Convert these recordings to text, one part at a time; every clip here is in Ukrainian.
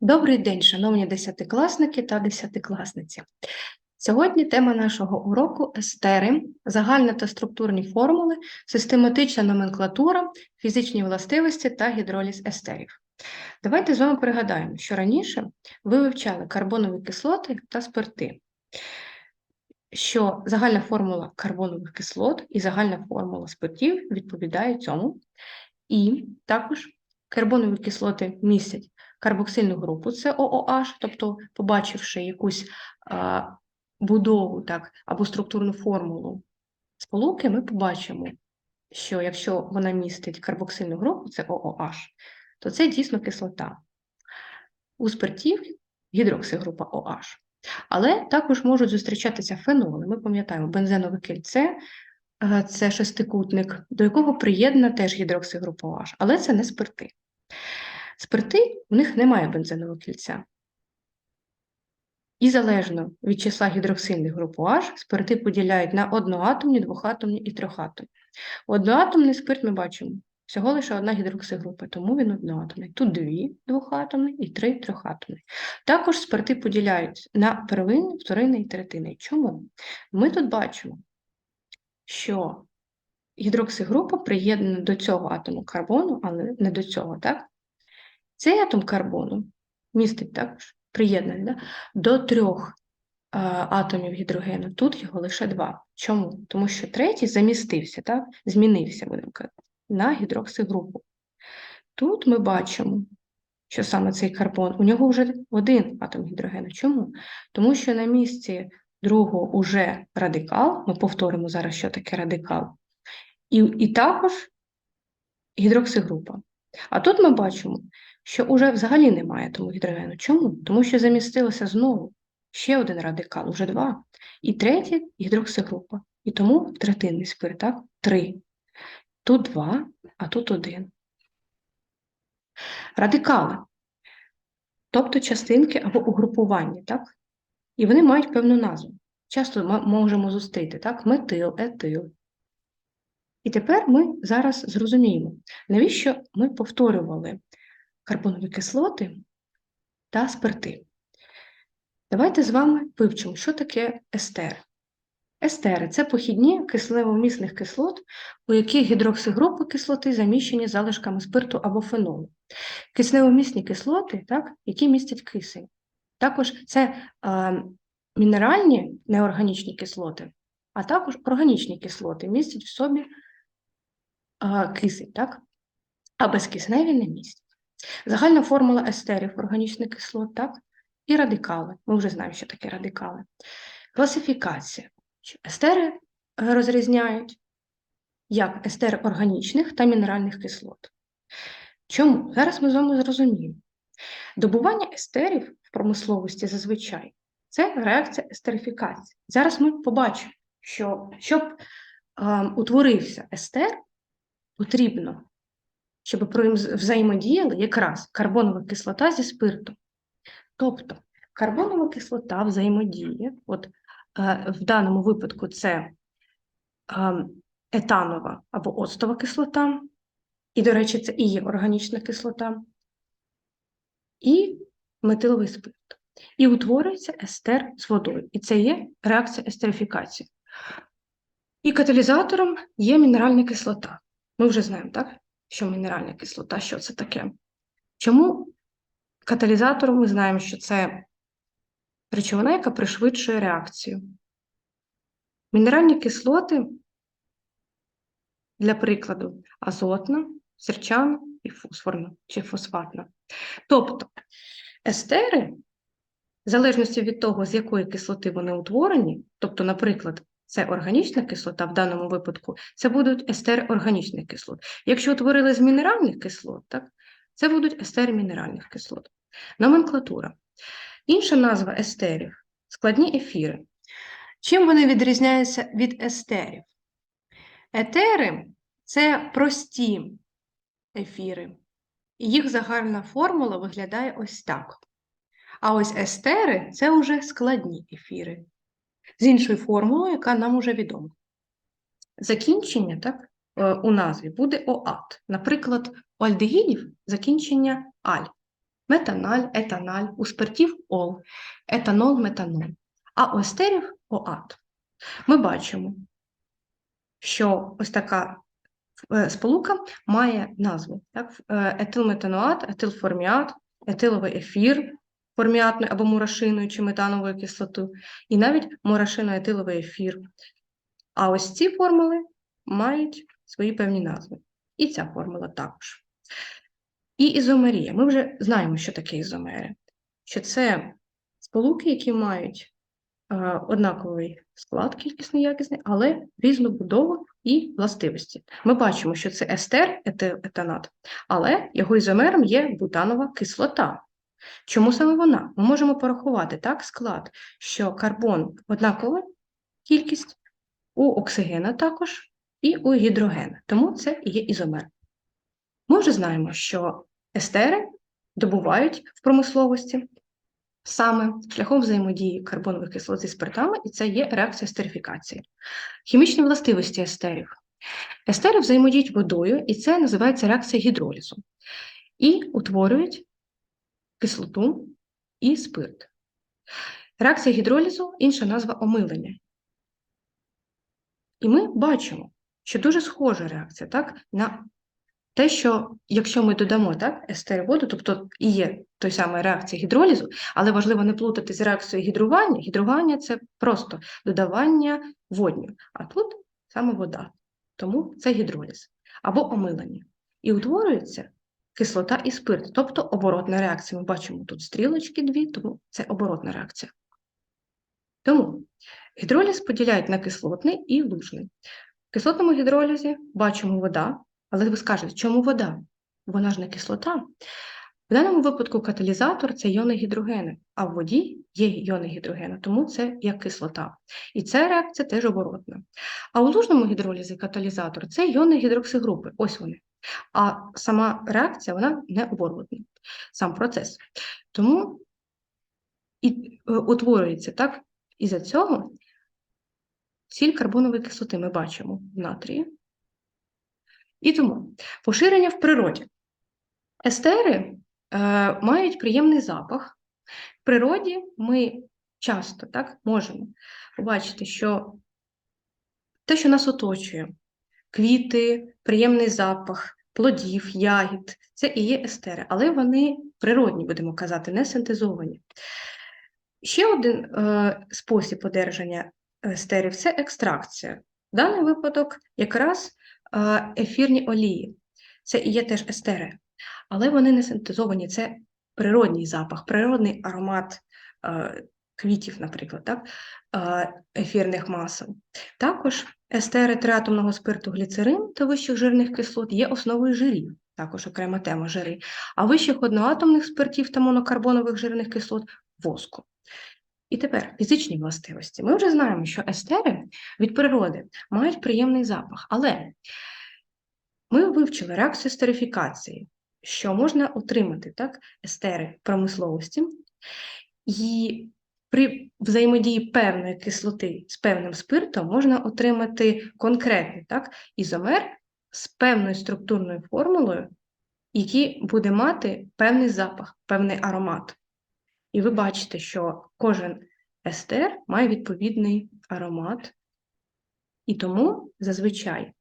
Добрий день, шановні десятикласники та десятикласниці. Сьогодні тема нашого уроку естери, загальні та структурні формули, систематична номенклатура, фізичні властивості та гідроліз естерів. Давайте з вами пригадаємо, що раніше ви вивчали карбонові кислоти та спирти, що загальна формула карбонових кислот і загальна формула спиртів відповідає цьому. І також карбонові кислоти містять карбоксильну групу, це ООH, тобто, побачивши якусь а, будову так, або структурну формулу сполуки, ми побачимо, що якщо вона містить карбоксильну групу, це ООH, то це дійсно кислота. У спиртів гідроксигрупа OH. Але також можуть зустрічатися феноли. Ми пам'ятаємо, бензенове кільце це шестикутник, до якого приєднана теж гідроксигрупа OH, але це не спирти. Спирти у них немає бензинового кільця. І залежно від числа гідроксильних груп OH, спирти поділяють на одноатомні, двохатомні і трьохатомні. Одноатомний спирт ми бачимо всього лише одна гідроксигрупа, тому він одноатомний. Тут дві двохатомні і три трьохатомні. Також спирти поділяють на первинний, вторинний і третинний. Чому? Ми тут бачимо, що гідроксигрупа приєднана до цього атому карбону, але не до цього, так? Цей атом карбону містить також приєднаний да, до трьох а, атомів гідрогену. Тут його лише два. Чому? Тому що третій замістився, так? змінився будемо казати, на гідроксигрупу. Тут ми бачимо, що саме цей карбон, у нього вже один атом гідрогену. Чому? Тому що на місці другого уже радикал, ми повторимо зараз, що таке радикал, і, і також гідроксигрупа. А тут ми бачимо, що уже взагалі немає тому гідрогену. Чому? Тому що замістилося знову ще один радикал, уже два. І третя гідроксигрупа. І тому третинний спирт, так? Три. Тут два, а тут один. Радикали, тобто частинки або угрупування, так? І вони мають певну назву. Часто ми можемо зустріти так? метил, етил. І тепер ми зараз зрозуміємо, навіщо ми повторювали карбонові кислоти та спирти. Давайте з вами вивчимо, що таке естери. Естери це похідні кислевомісних кислот, у яких гідроксигрупи кислоти заміщені залишками спирту або фенолу. Кисневомісні кислоти, так, які містять кисень. Також це е, мінеральні неорганічні кислоти, а також органічні кислоти містять в собі кисень, так? а безкисневі не містять. Загальна формула естерів органічних кислот, так? І радикали. Ми вже знаємо, що таке радикали. Класифікація. Естери е, розрізняють як естери органічних та мінеральних кислот. Чому? Зараз ми з вами зрозуміємо. Добування естерів в промисловості зазвичай це реакція естерифікації. Зараз ми побачимо, що щоб е, утворився естер, потрібно щоб взаємодіяли якраз карбонова кислота зі спиртом. Тобто карбонова кислота взаємодіє, от е, в даному випадку це е, етанова або оцтова кислота, і, до речі, це і є органічна кислота, і метиловий спирт. І утворюється естер з водою. І це є реакція естерифікації. І каталізатором є мінеральна кислота. Ми вже знаємо, так? що мінеральна кислота, що це таке. Чому каталізатором ми знаємо, що це речовина, яка пришвидшує реакцію. Мінеральні кислоти, для прикладу, азотна, сірчана і фосфорна чи фосфатна. Тобто естери, в залежності від того, з якої кислоти вони утворені, тобто, наприклад, це органічна кислота, в даному випадку це будуть естери органічних кислот. Якщо утворили з мінеральних кислот, так, це будуть естери мінеральних кислот. Номенклатура. Інша назва естерів складні ефіри. Чим вони відрізняються від естерів? Етери це прості ефіри, їх загальна формула виглядає ось так. А ось естери це вже складні ефіри з іншою формулою, яка нам уже відома. Закінчення так, у назві буде ОАТ. Наприклад, у альдегідів закінчення аль. метаналь, етаналь, у спиртів ол, етанол, метанол, а у естерів оат. Ми бачимо, що ось така е, сполука має назву. Е, Етилметаноат, етилформіат, етиловий ефір форміатною або мурашиною чи метановою кислотою, і навіть мурашино-етиловий ефір. А ось ці формули мають свої певні назви. І ця формула також. І ізомерія. Ми вже знаємо, що таке ізомери. Що це сполуки, які мають е, однаковий склад, кількісний якісний, але різну будову і властивості. Ми бачимо, що це естер, етанат, але його ізомером є бутанова кислота. Чому саме вона? Ми можемо порахувати так склад, що карбон однакова кількість, у оксигена також і у гідрогена. Тому це і є ізомер. Ми вже знаємо, що естери добувають в промисловості саме шляхом взаємодії карбонових кислот зі спиртами, і це є реакція естерифікації. Хімічні властивості естерів. Естери взаємодіють водою, і це називається реакція гідролізу. І утворюють кислоту і спирт. Реакція гідролізу інша назва омилення. І ми бачимо, що дуже схожа реакція так, на те, що якщо ми додамо так, естери воду, тобто і є той самий реакція гідролізу, але важливо не плутати з реакцією гідрування. Гідрування це просто додавання водню, а тут саме вода. Тому це гідроліз або омилення. І утворюється кислота і спирт, тобто оборотна реакція. Ми бачимо тут стрілочки дві, тому це оборотна реакція. Тому гідроліз поділяють на кислотний і лужний. В кислотному гідролізі бачимо вода, але ви скажете, чому вода? Вона ж не кислота. В даному випадку каталізатор це іони гідрогени, а в воді є іони гідрогена, тому це як кислота. І ця реакція теж оборотна. А у лужному гідролізі каталізатор це іони гідроксигрупи, ось вони. А сама реакція вона не оборотна, сам процес. Тому і е, утворюється так, із-за цього сіль карбонової кислоти ми бачимо в натрії. І тому поширення в природі. Естери е, мають приємний запах. В природі ми часто так, можемо побачити, що те, що нас оточує, квіти, приємний запах, плодів, ягід, це і є естери, але вони природні, будемо казати, не синтезовані. Ще один е, спосіб одержання естерів це екстракція. В даний випадок якраз е, ефірні олії. Це і є теж естери, але вони не синтезовані, це природній запах, природний аромат е, квітів, наприклад, так? е, ефірних масел. Також естери триатомного спирту гліцерин та вищих жирних кислот є основою жирів, також окрема тема жири, а вищих одноатомних спиртів та монокарбонових жирних кислот воску. І тепер фізичні властивості. Ми вже знаємо, що естери від природи мають приємний запах, але ми вивчили реакцію естерифікації, що можна отримати так, естери в промисловості, і при взаємодії певної кислоти з певним спиртом можна отримати конкретний так, ізомер з певною структурною формулою, який буде мати певний запах, певний аромат. І ви бачите, що кожен естер має відповідний аромат, і тому зазвичай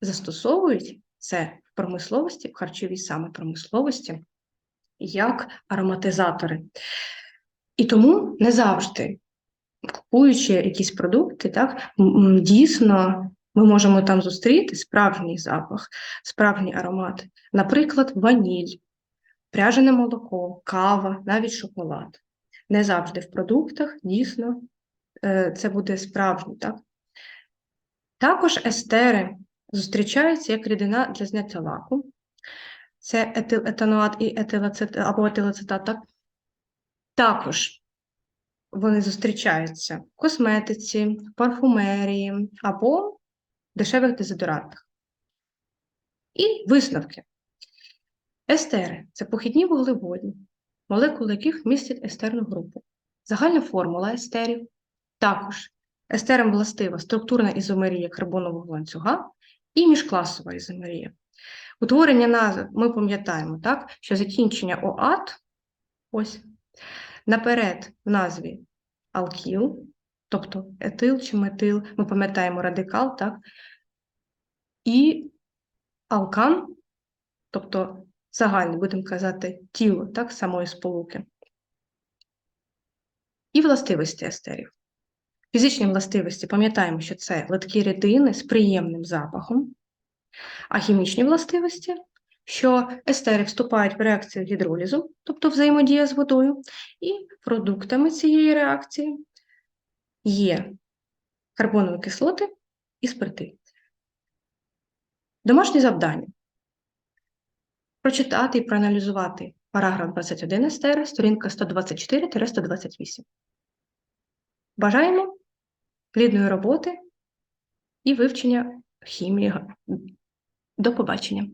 застосовують це в промисловості, в харчовій саме промисловості, як ароматизатори. І тому не завжди, купуючи якісь продукти, так, дійсно ми можемо там зустріти справжній запах, справжній аромат, наприклад, ваніль, пряжене молоко, кава, навіть шоколад. Не завжди в продуктах дійсно е, це буде справжній, так? Також естери зустрічаються як рідина для зняття лаку. Це етилетаноат і етилацет або етилацетат, так? Також вони зустрічаються в косметиці, парфумерії або дешевих дезодорантах. І висновки. Естери це похідні вуглеводи, молекули яких містять естерну групу. Загальна формула естерів. Також естерам властива структурна ізомерія карбонового ланцюга і міжкласова ізомерія. Утворення назв ми пам'ятаємо, так, що закінчення ОАТ, ось, наперед в назві алкіл, тобто етил чи метил, ми пам'ятаємо радикал, так, і алкан, тобто загальний, будемо казати, тіло так, самої сполуки. І властивості естерів. Фізичні властивості пам'ятаємо, що це литкі рідини з приємним запахом, а хімічні властивості, що естери вступають в реакцію гідролізу, тобто взаємодія з водою, і продуктами цієї реакції є карбонові кислоти і спирти. Домашнє завдання прочитати і проаналізувати параграф 21 естери, сторінка 124-128. Бажаємо плідної роботи і вивчення хімії. До побачення!